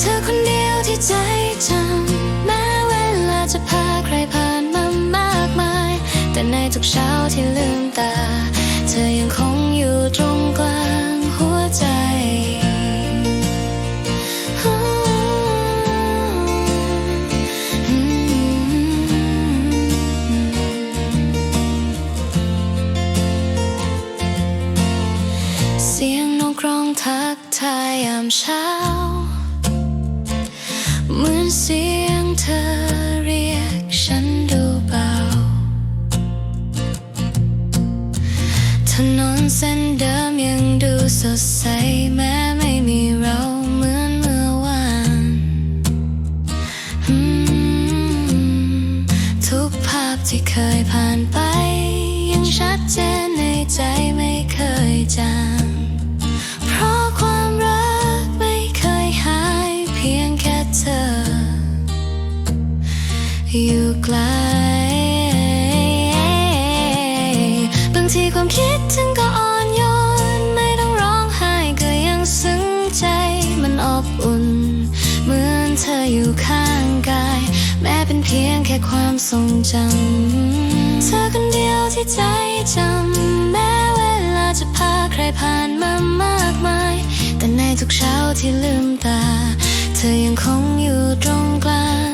เธอคนเดียวที่ใจจำแม้เวลาจะพาใครผ่านมามากมาย แต่ในทุกเช้าที่ลืมตา เธอยังคงอยู่ตรงกลางหัวใจเสียงนกร้องทักทายยามเช้า สียงเธอเรียกฉันดูเบา ถนนเส้นเดิมยังดูสดใส ไกล บางทีความคิดถึงก็อ่อนโยน ไม่ต้องร้องไห้ก็ยังซึ้งใจมันอบอุ่น เหมือนเธออยู่ข้างกาย แม้เป็นเพียงแค่ความทรงจำ เธอคนเดียวที่ใจจำ แม้เวลาจะพาใครผ่านมามากมาย แต่ในทุกเช้าที่ลืมตา เธอยังคงอยู่ตรงกลาง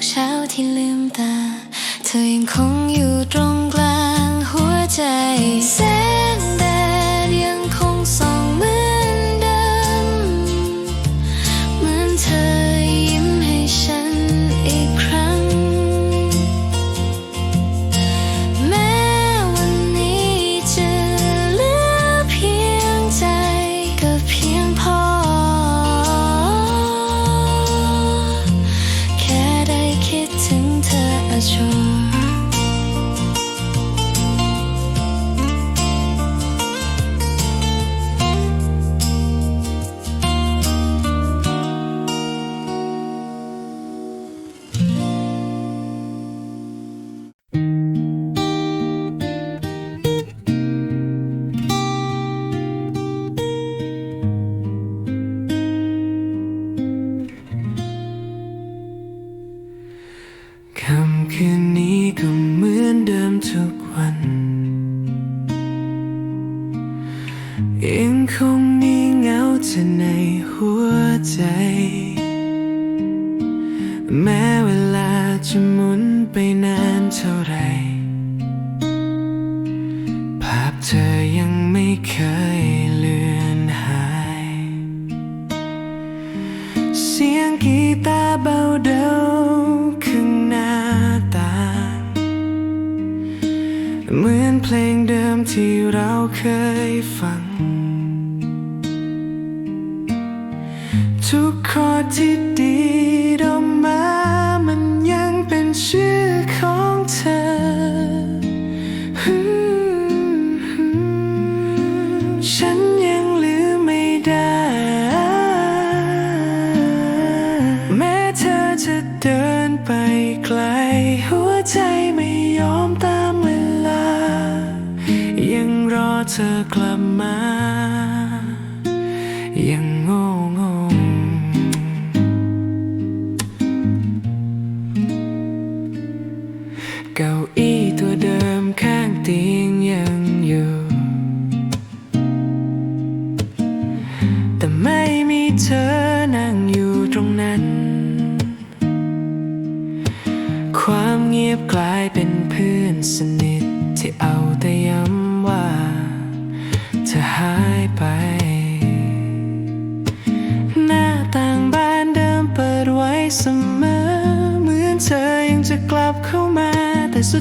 ทุกเช้าที่ลืมตา เธอยังคงอยู่ตรงกลาง ได้ แม้เธอจะเดินไปไกล หัวใจไม่ยอมตามเวลา ยังรอเธอกลับ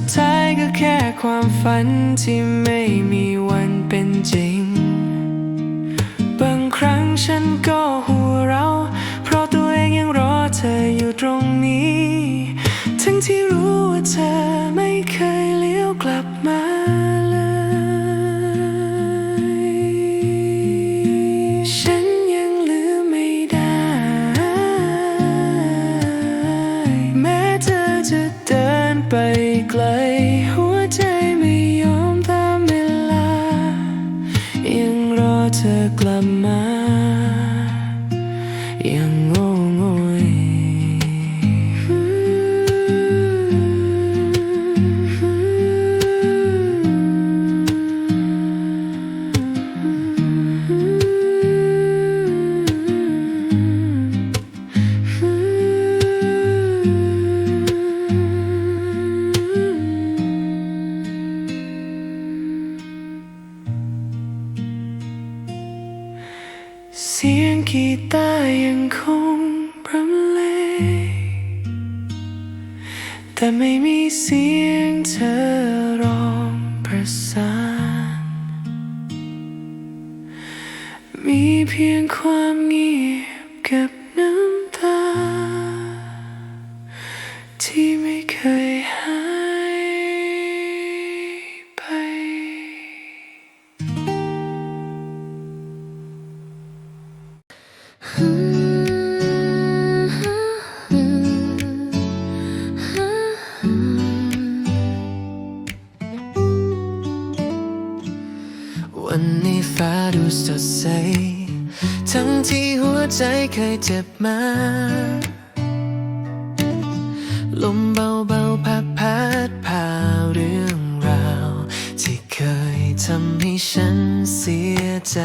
สุดท้ายก็แค่ความฝันที่ไม่มีวันเป็นจริง บางครั้งฉันก็หัวเรา ที่หัวใจเคยเจ็บมา ลมเบาๆพัดพัดพาเรื่องราว ที่เคยทำให้ฉันเสียใจ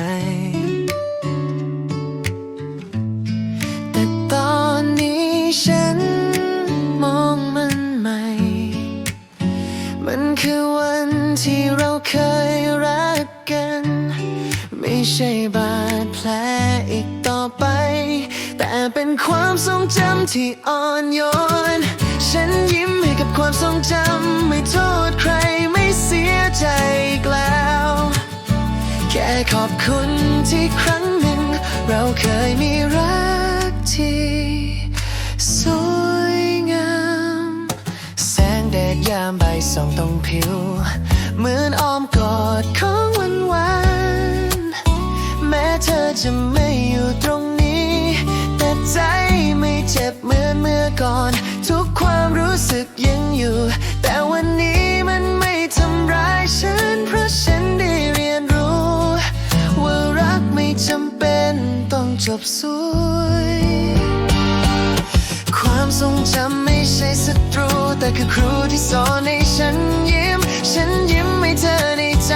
แต่ตอนนี้ฉันมองมันใหม่ มันคือวันที่เราเคยรัก ใช่บาดแผลอีกต่อไป แต่เป็นความทรงจำที่อ่อนโยน ฉันยิ้มให้กับความทรงจำ ไม่โทษใครไม่เสียใจอีกแล้ว แค่ขอบคุณที่ครั้งหนึ่ง เราเคยมีรักที่สวยงาม แสงแดดยามใบส่องตรงผิว เหมือนอ้อมกอดของวันว บสวย ความทรงจำไม่ใช่ศัตรู แต่คือครูที่สอนให้ฉันยิ้ม ฉันยิ้มให้เธอในใจ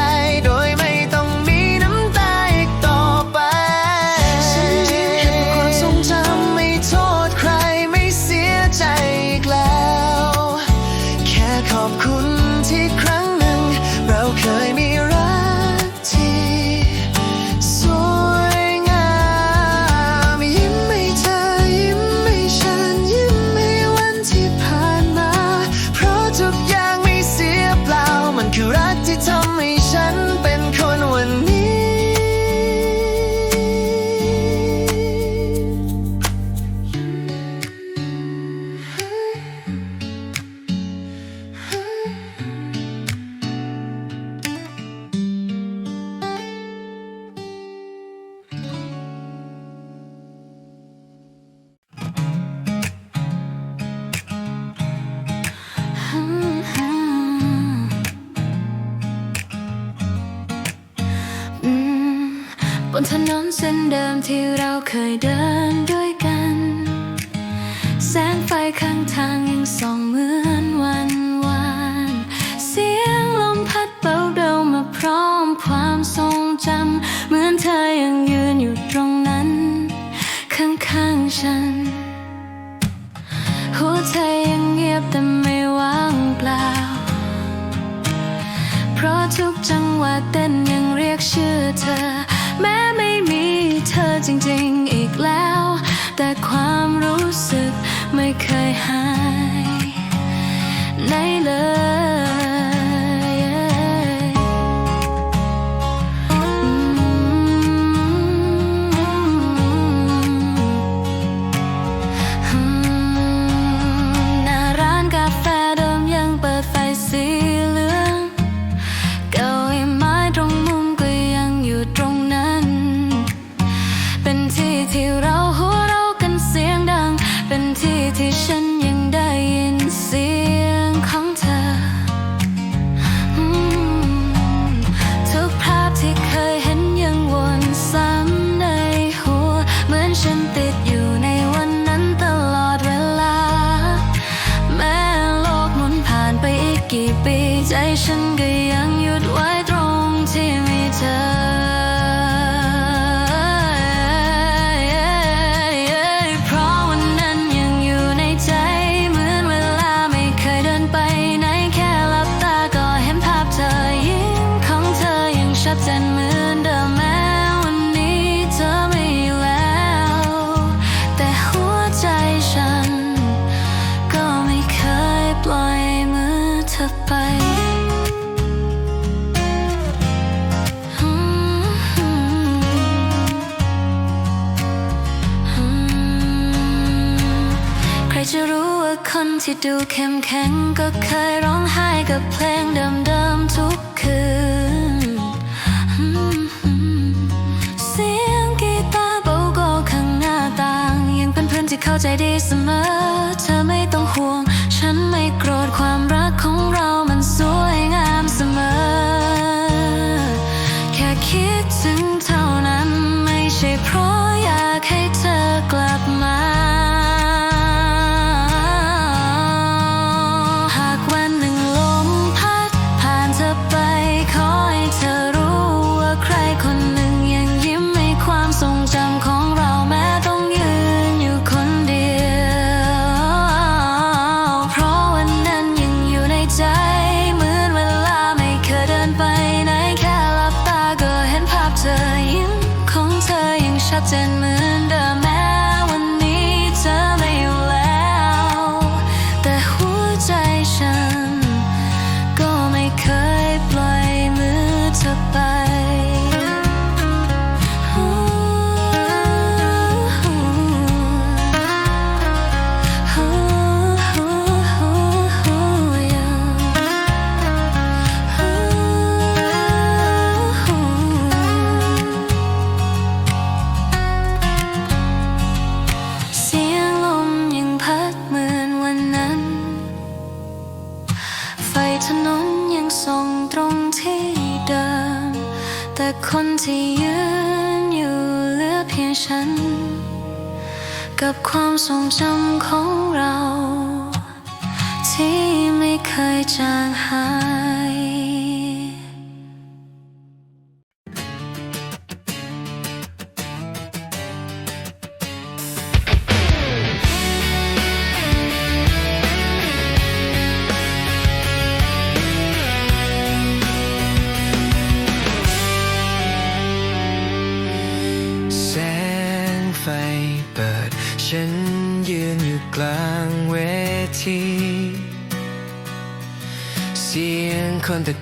เคยเดินด้วยกัน แสงไฟข้างทางยังส่องเหมือนวันวาน เสียงลมพัดเบาเดามาพร้อมความทรงจำ เหมือนเธอยังยืนอยู่ตรงนั้น ข้างๆฉัน หัวใจยังเงียบแต่ไม่ว่างเปล่า เพราะทุกจังหวะเต้นยังเรียกชื่อเธอ แม้ไม่มีเธอจริงๆ แต่ความรู้ ฉันติดอยู่ในวันนั้นตลอดเวลา แม้โลกหมุนผ่านไปอีกกี่ปี ใจฉันก็ยังหยุดไว้ตรงที่มีเธอ ที่ดูเข้มแข็งก็เคยร้องไห้กับเพลงเดิมๆทุกคืน เสียงกีตาร์เบาๆข้างหน้าต่าง ยังเป็นเพื่อนที่เข้าใจดีเสมอ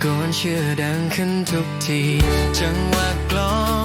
ก่อนเชื่อดังขึ้นทุกที จังหวะกลอง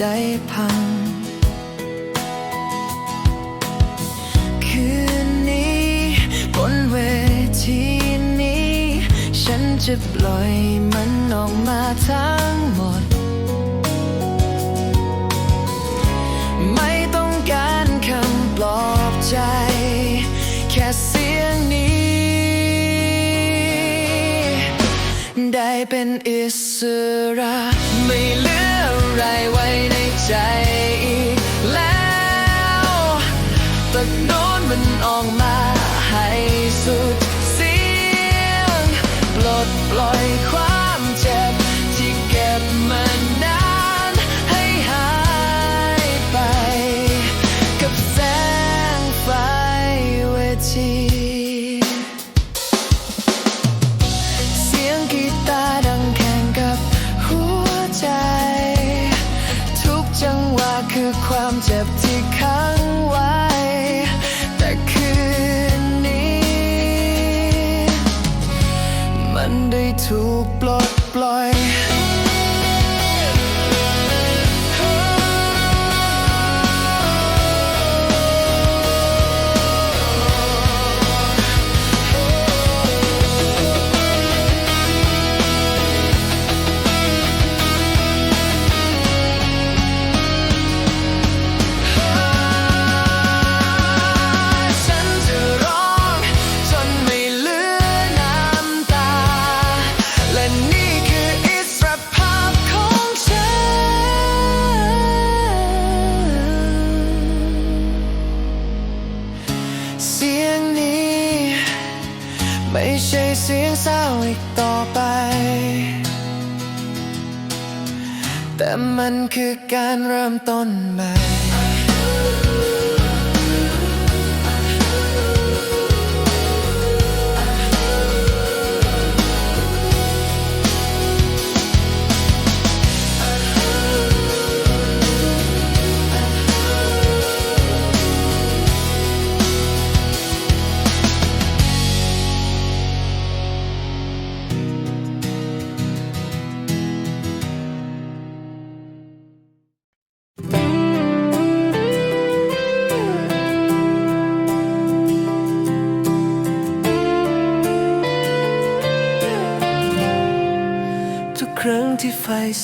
ใจพัง คืนนี้บนเวทีนี้ ฉันจะปล่อยมันออกมาทั้งหมด ไม่ต้องการคำปลอบใจ แค่เสียงนี้ ได้เป็นอิสระไม่เหลืออะไร จอีกแล้วแต่โน้นมันออกมา ถูกปลดปล่อย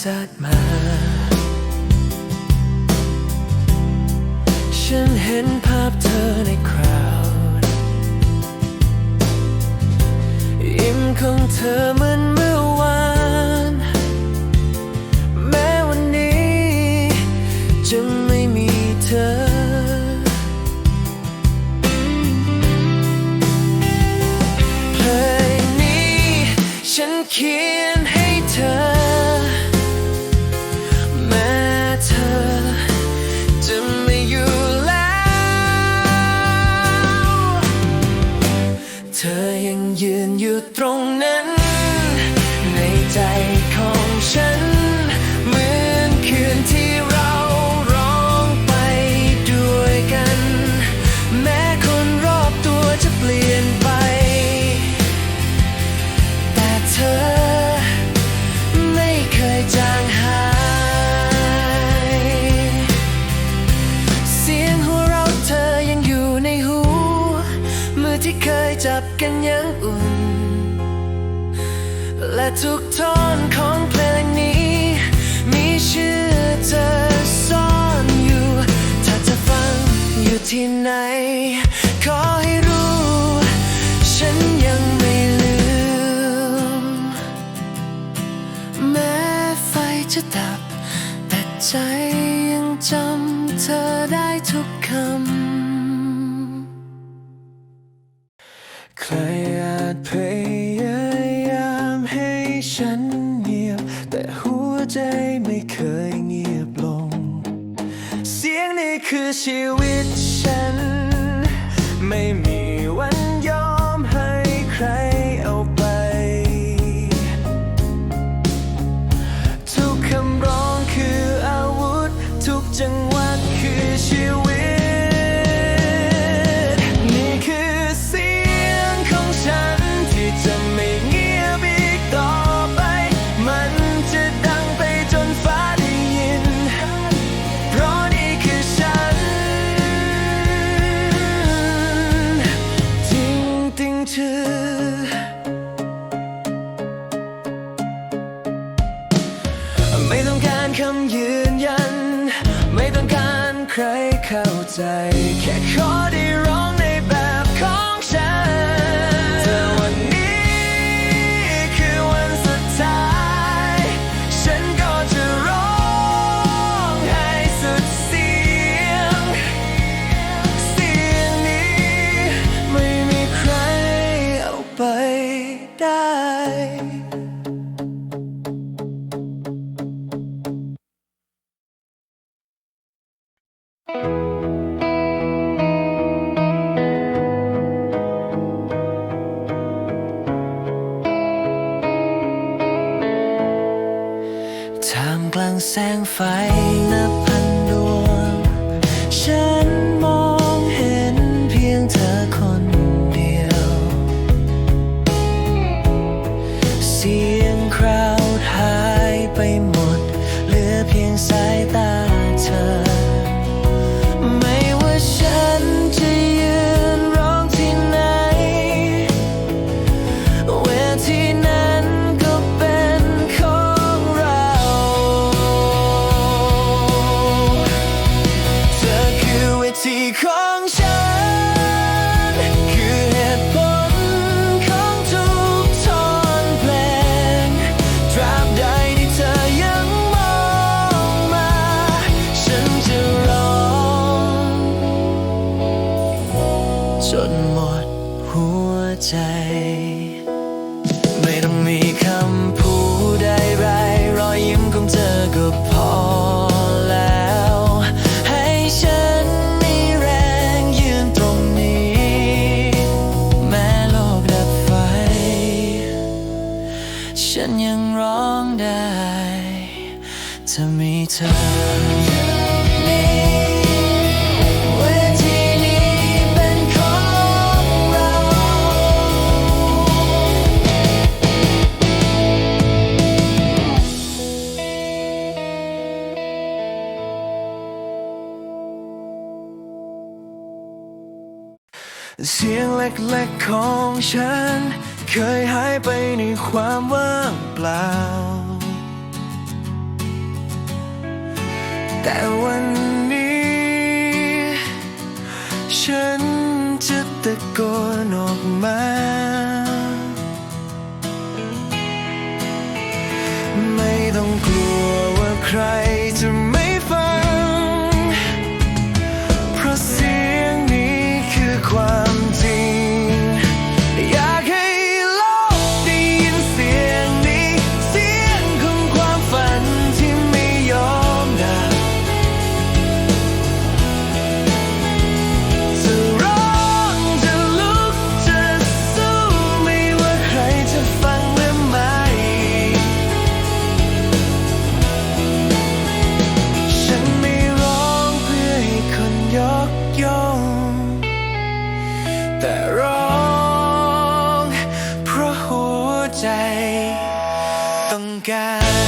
ซัดมา ฉันเห็นภาพเธอในคราวยิ้มของเธอเหมือนเมื่อวาน แม้วันนี้จะ ของเพลงนี้ มีชื่อเธซ่อนอยู่ ถ้าจะฟังอยู่ที่ไหน ขอให้รู้ ฉันยังไม่ลืม แม้ไฟจะดับ แต่ใจยังจำเธอได้ this here ใจ แสงไฟ ของฉัน เคยหายไปในความว่างเปล่า แต่วันนี้ ฉันจะตะโกนออกมา ไม่ต้องกลัวว่าใคร God.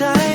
time